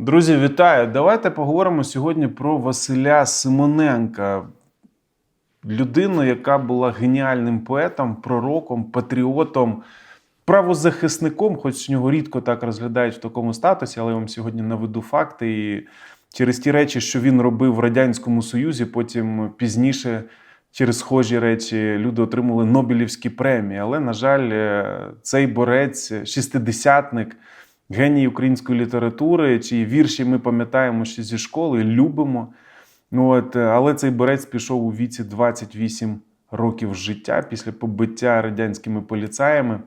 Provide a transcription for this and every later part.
Друзі, вітаю! Давайте поговоримо сьогодні про Василя Симоненка, людину, яка була геніальним поетом, пророком, патріотом, правозахисником, хоч нього рідко так розглядають в такому статусі, але я вам сьогодні наведу факти. І через ті речі, що він робив в Радянському Союзі, потім пізніше. Через схожі речі люди отримали Нобелівські премії. Але, на жаль, е, цей борець, шістидесятник, геній української літератури, чиї вірші ми пам'ятаємо ще зі школи, любимо. Ну, от, е, але цей борець пішов у віці 28 років життя після побиття радянськими поліцаями.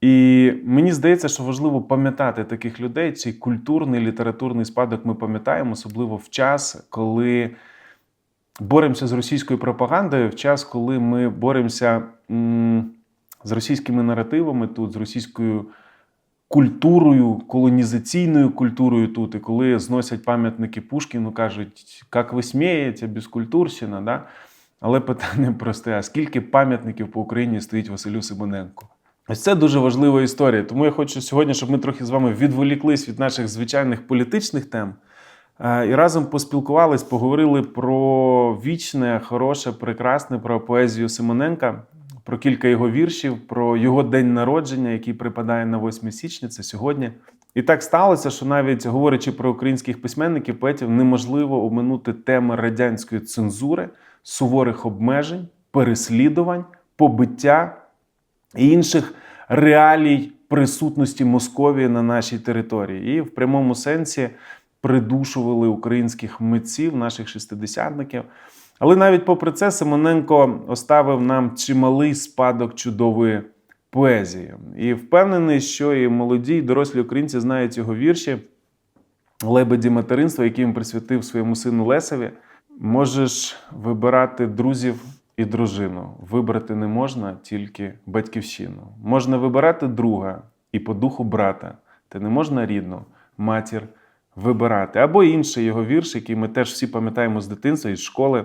І мені здається, що важливо пам'ятати таких людей, чий культурний літературний спадок ми пам'ятаємо, особливо в час, коли боремося з російською пропагандою, в час, коли ми боремося м, з російськими наративами тут, з російською культурою, колонізаційною культурою тут, і коли зносять пам'ятники Пушкіну, кажуть, як ви смієте, безкультурщина, да? Але питання просте: а скільки пам'ятників по Україні стоїть Василю Симоненку? Ось це дуже важлива історія. Тому я хочу сьогодні, щоб ми трохи з вами відволіклись від наших звичайних політичних тем. е, І разом поспілкувались, поговорили про вічне, хороше, прекрасне, про поезію Симоненка, про кілька його віршів, про його день народження, який припадає на 8 січня, це сьогодні. І так сталося, що навіть говорячи про українських письменників, поетів, неможливо оминути теми радянської цензури, суворих обмежень, переслідувань, побиття і інших реалій присутності Московії на нашій території. І в прямому сенсі придушували українських митців, наших шестидесятників. Але навіть попри це, Симоненко оставив нам чималий спадок чудової поезії. І впевнений, що і молоді, і дорослі українці знають його вірші Лебеді материнства, які він присвятив своєму сину Лесеві. Можеш вибирати друзів і дружину. Вибрати не можна тільки батьківщину. Можна вибирати друга і по духу брата, та не можна рідну матір вибирати. Або інший його вірш, який ми теж всі пам'ятаємо з дитинства із школи.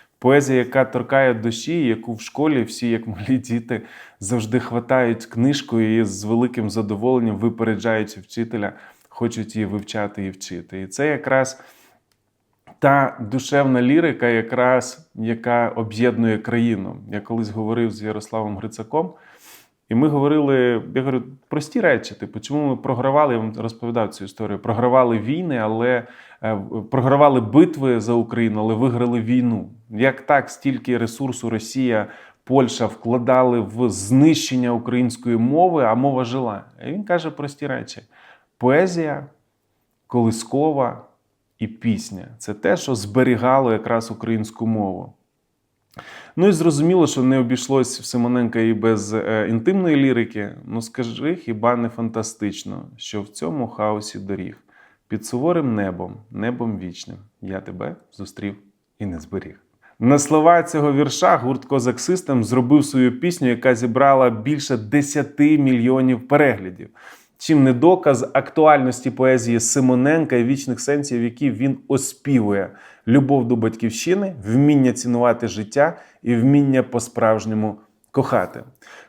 поезія, яка торкає душі, яку в школі всі, як малі діти, завжди хватають книжкою і з великим задоволенням, випереджаючи вчителя, хочуть її вивчати і вчити. І це якраз та душевна лірика, якраз яка об'єднує країну. Я колись говорив з Ярославом Грицаком. І ми говорили, я говорю, прості речі. Типу, чому ми програвали? Я вам розповідав цю історію. Програвали війни, але е, програвали битви за Україну, але виграли війну. Як так, стільки ресурсу Росія, Польща вкладали в знищення української мови, а мова жила. І він каже прості речі: поезія, колискова і пісня це те, що зберігало якраз українську мову. Ну і зрозуміло, що не обійшлось в Симоненка і без е, інтимної лірики. Ну скажи, хіба не фантастично, що в цьому хаосі доріг під суворим небом, небом вічним, я тебе зустрів і не зберіг. На слова цього вірша гурт Козак Систем зробив свою пісню, яка зібрала більше 10 мільйонів переглядів. Чим не доказ актуальності поезії Симоненка і вічних сенсів, які він оспівує: любов до батьківщини, вміння цінувати життя і вміння по-справжньому кохати.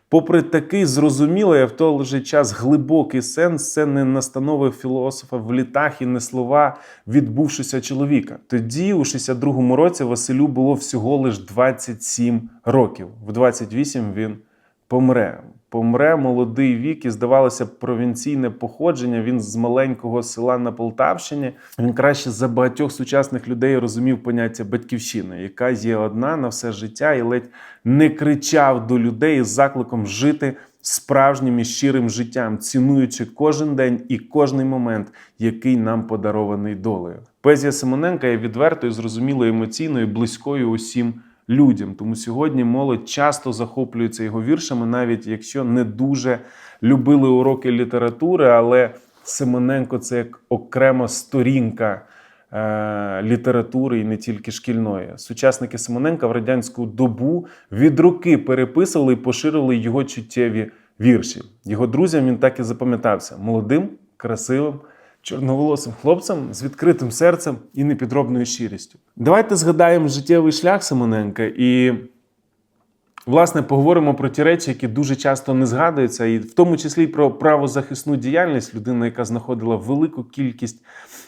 Попри такий зрозумілий, а в той же час глибокий сенс, це не настанови філософа в літах і не слова відбувшися чоловіка. Тоді, у 62-му році, Василю було всього лиш 27 років. В 28 він помре. Помре молодий вік і здавалося провінційне походження. Він з маленького села на Полтавщині. Він краще за багатьох сучасних людей розумів поняття батьківщини, яка є одна на все життя, і ледь не кричав до людей з закликом жити справжнім і щирим життям, цінуючи кожен день і кожний момент, який нам подарований долею. Поезія Симоненка є відвертою, зрозумілою, емоційною, близькою усім людям. Тому сьогодні молодь часто захоплюється його віршами, навіть якщо не дуже любили уроки літератури, але Симоненко це як окрема сторінка е, літератури і не тільки шкільної. Сучасники Симоненка в радянську добу від руки переписували і поширили його чуттєві вірші. Його друзям він так і запам'ятався молодим, красивим, чорноволосим хлопцем з відкритим серцем і непідробною щирістю. Давайте згадаємо життєвий шлях Симоненка і. Власне, поговоримо про ті речі, які дуже часто не згадуються, і в тому числі про правозахисну діяльність людина, яка знаходила велику кількість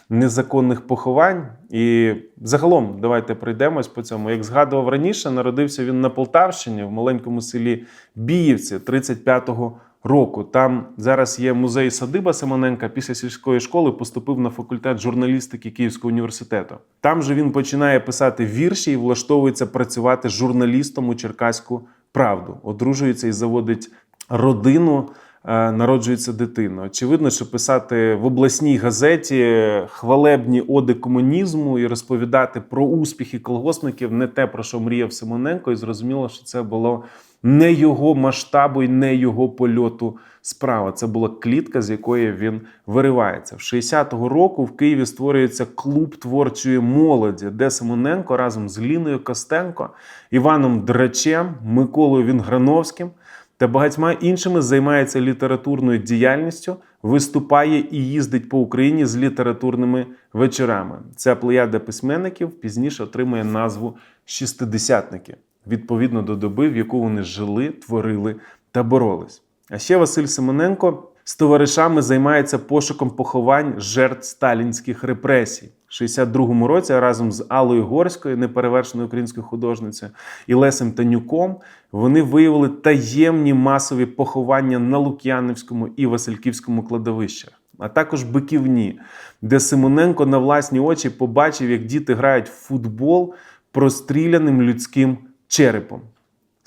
незаконних поховань. І загалом, давайте пройдемось по цьому. Як згадував раніше, народився він на Полтавщині в маленькому селі Біївці 35-го року. Там зараз є музей садиба Симоненка. Після сільської школи поступив на факультет журналістики Київського університету. Там же він починає писати вірші і влаштовується працювати журналістом у Черкаську правду. Одружується і заводить родину. е, Народжується дитина. Очевидно, що писати в обласній газеті хвалебні оди комунізму і розповідати про успіхи колгоспників не те, про що мріяв Симоненко, і зрозуміло, що це було не його масштабу і не його польоту справа. Це була клітка, з якої він виривається. В 60-го року в Києві створюється клуб творчої молоді, де Симоненко разом з Ліною Костенко, Іваном Драчем, Миколою Вінграновським та багатьма іншими займається літературною діяльністю, виступає і їздить по Україні з літературними вечорами. Ця плеяда письменників пізніше отримує назву шістидесятники відповідно до доби, в яку вони жили, творили та боролись. А ще Василь Симоненко з товаришами займається пошуком поховань жертв сталінських репресій. 62-му році разом з Аллою Горською, неперевершеною українською художницею, і Лесем Танюком вони виявили таємні масові поховання на Лук'янівському і Васильківському кладовищах, а також Биківні, де Симоненко на власні очі побачив, як діти грають в футбол простріляним людським черепом.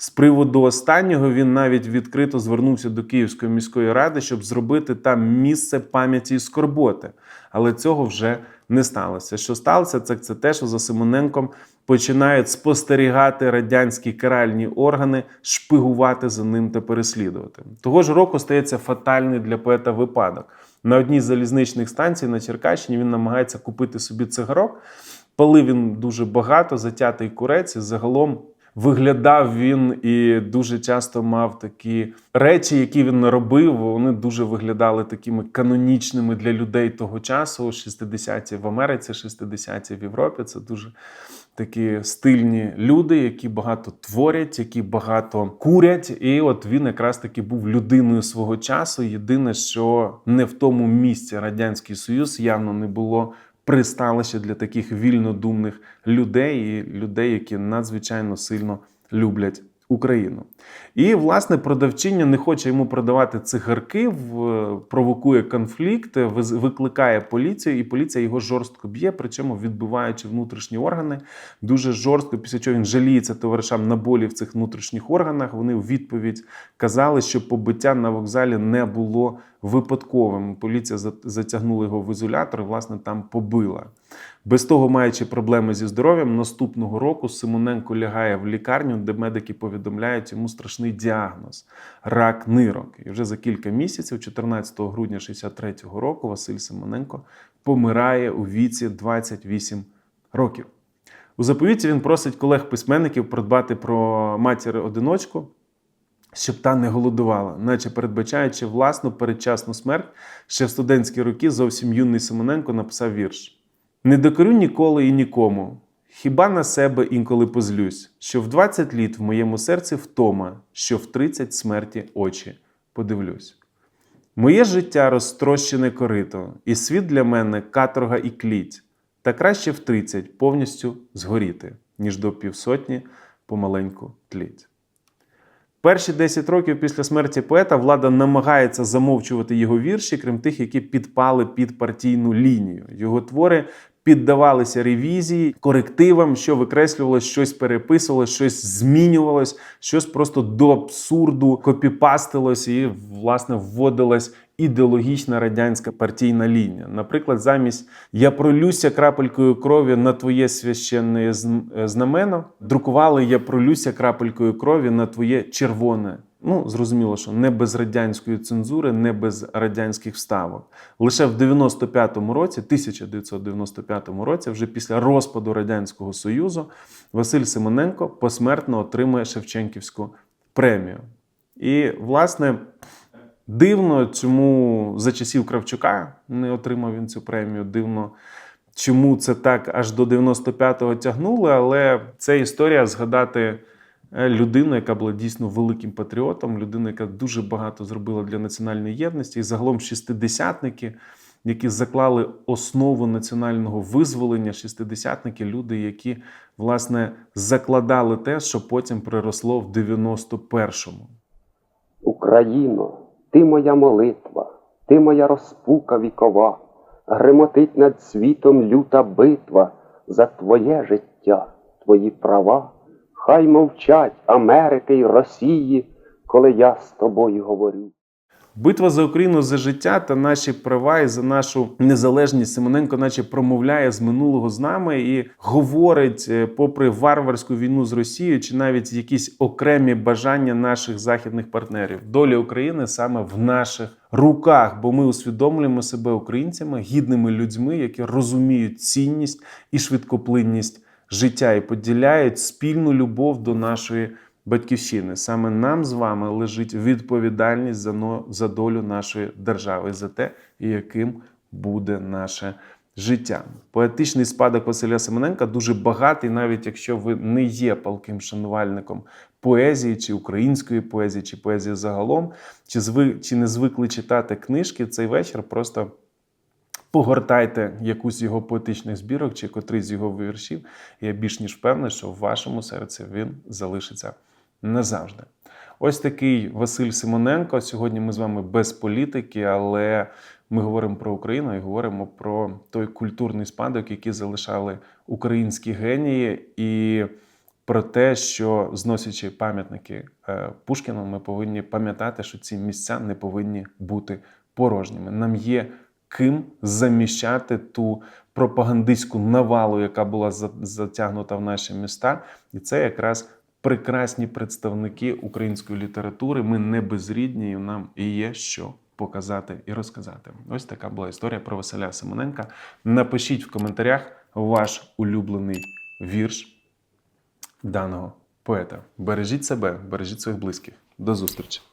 З приводу останнього він навіть відкрито звернувся до Київської міської ради, щоб зробити там місце пам'яті і скорботи. Але цього вже не сталося. Що сталося, це, це те, що за Симоненком починають спостерігати радянські каральні органи, шпигувати за ним та переслідувати. Того ж року стається фатальний для поета випадок. На одній з залізничних станцій на Черкащині він намагається купити собі цигарок. Палив він дуже багато, затятий курець, і загалом виглядав він і дуже часто мав такі речі, які він робив. Вони дуже виглядали такими канонічними для людей того часу. 60-ті в Америці, 60-ті в Європі. Це дуже такі стильні люди, які багато творять, які багато курять. І от він якраз таки був людиною свого часу. Єдине, що не в тому місці радянський союз явно не було присталище для таких вільнодумних людей і людей, які надзвичайно сильно люблять Україну. І, власне, продавчиня не хоче йому продавати цигарки, провокує конфлікт, викликає поліцію, і поліція його жорстко б'є, причому відбиваючи внутрішні органи. Дуже жорстко, після чого він жаліється товаришам на болі в цих внутрішніх органах. Вони у відповідь казали, що побиття на вокзалі не було випадковим. Поліція затягнула його в ізолятор і, власне, там побила. Без того, маючи проблеми зі здоров'ям, наступного року Симоненко лягає в лікарню, де медики повідомляють йому страшний діагноз рак нирок. І вже за кілька місяців, 14 грудня 63-го року, Василь Симоненко помирає у віці 28 років. У заповіті він просить колег-письменників продбати про матір-одиночку, щоб та не голодувала, наче передбачаючи власну передчасну смерть, ще в студентські роки зовсім юний Симоненко написав вірш. Не докорю ніколи і нікому, хіба на себе інколи позлюсь, що в 20 літ в моєму серці втома, що в 30 смерті очі подивлюсь. Моє життя розтрощене корито, і світ для мене каторга і кліть, та краще в 30 повністю згоріти, ніж до півсотні помаленьку тліть. Перші 10 років після смерті поета влада намагається замовчувати його вірші, крім тих, які підпали під партійну лінію. Його твори піддавалися ревізії, корективам, що викреслювалось, щось переписувалось, щось змінювалось, щось просто до абсурду копіпастилось і, власне, вводилась ідеологічна радянська партійна лінія. Наприклад, замість Я пролюся крапелькою крові на твоє священне е, знамено, друкували Я пролюся крапелькою крові на твоє червоне Ну, зрозуміло, що не без радянської цензури, не без радянських вставок. Лише в 95-му році, 1995 році, вже після розпаду Радянського Союзу, Василь Симоненко посмертно отримує Шевченківську премію. І, власне, дивно, чому за часів Кравчука не отримав він цю премію. Дивно, чому це так аж до 95-го тягнули, але це історія згадати людину, яка була дійсно великим патріотом, людина, яка дуже багато зробила для національної єдності, і загалом шістидесятники, які заклали основу національного визволення, шістидесятники, люди, які власне закладали те, що потім приросло в 91-му. Україно, ти моя молитва, ти моя розпука вікова, гремотить над світом люта битва за твоє життя, твої права. Хай мовчать Америки й Росії, коли я з тобою говорю. Битва за Україну за життя та наші права і за нашу незалежність Симоненко, наче промовляє з минулого з нами і говорить, е, попри варварську війну з Росією, чи навіть якісь окремі бажання наших західних партнерів. Доля України саме в наших руках, бо ми усвідомлюємо себе українцями, гідними людьми, які розуміють цінність і швидкоплинність життя і поділяють спільну любов до нашої батьківщини. Саме нам з вами лежить відповідальність за, за долю нашої держави, за те, яким буде наше життя. Поетичний спадок Василя Семененка дуже багатий, навіть якщо ви не є палким шанувальником поезії, чи української поезії, чи поезії загалом, чи, зви, чи не звикли читати книжки, цей вечір просто погортайте якусь його поетичних збірок чи котрий з його віршів. Я більш ніж впевнений, що в вашому серці він залишиться назавжди. Ось такий Василь Симоненко. Сьогодні ми з вами без політики, але ми говоримо про Україну і говоримо про той культурний спадок, який залишали українські генії, і про те, що зносячи пам'ятники е, Пушкіну, ми повинні пам'ятати, що ці місця не повинні бути порожніми. Нам є ким заміщати ту пропагандистську навалу, яка була затягнута в наші міста, і це якраз прекрасні представники української літератури. Ми не безрідні, і нам і є що показати і розказати. Ось така була історія про Василя Семененка. Напишіть в коментарях ваш улюблений вірш даного поета. Бережіть себе, бережіть своїх близьких. До зустрічі!